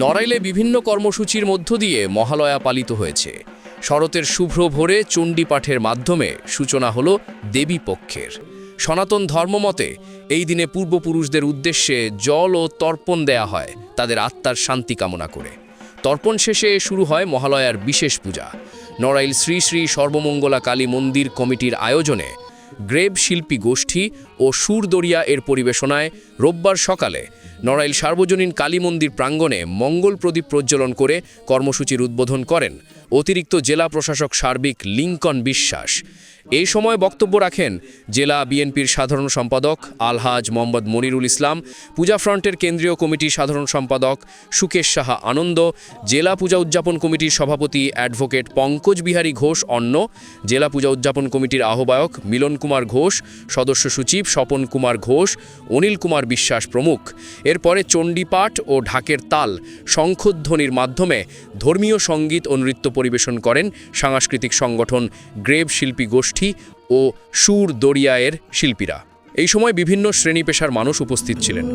নড়াইলে বিভিন্ন কর্মসূচির মধ্য দিয়ে মহালয়া পালিত হয়েছে। শরতের শুভ্র ভোরে চণ্ডী পাঠের মাধ্যমে সূচনা হল দেবী পক্ষের। সনাতন ধর্মমতে এই দিনে পূর্বপুরুষদের উদ্দেশ্যে জল ও তর্পণ দেয়া হয় তাদের আত্মার শান্তি কামনা করে। তর্পণ শেষে শুরু হয় মহালয়ার বিশেষ পূজা। নড়াইল শ্রী শ্রী সর্বমঙ্গলা কালী মন্দির কমিটির আয়োজনে গ্রেব শিল্পী গোষ্ঠী ও সুরদরিয়া এর পরিবেশনায় রোববার সকালে নড়াইল সার্বজনীন কালী মন্দির প্রাঙ্গণে মঙ্গল প্রদীপ প্রজ্বলন করে কর্মসূচির উদ্বোধন করেন অতিরিক্ত জেলা প্রশাসক সার্বিক লিঙ্কন বিশ্বাস। এই সময় বক্তব্য রাখেন জেলা বিএনপির সাধারণ সম্পাদক আলহাজ মোহাম্মদ মনিরুল ইসলাম, পূজা ফ্রন্টের কেন্দ্রীয় কমিটির সাধারণ সম্পাদক সুকেশ সাহা আনন্দ, জেলা পূজা উদযাপন কমিটির সভাপতি অ্যাডভোকেট পঙ্কজ বিহারী ঘোষ অন্ন জেলা পূজা উদযাপন কমিটির আহ্বায়ক মিলন কুমার ঘোষ, সদস্য সচিব স্বপন কুমার ঘোষ, অনিল কুমার বিশ্বাস প্রমুখ। এরপরে চণ্ডীপাঠ ও ঢাকের তাল শঙ্খধ্বনির মাধ্যমে ধর্মীয় সংগীত ও নৃত্য পরিবেশন করেন সাংস্কৃতিক সংগঠন গ্রেভ শিল্পী গোষ্ঠী ও সুর দরিয়ায়ের শিল্পীরা। এই সময় বিভিন্ন শ্রেণি পেশার মানুষ উপস্থিত ছিলেন।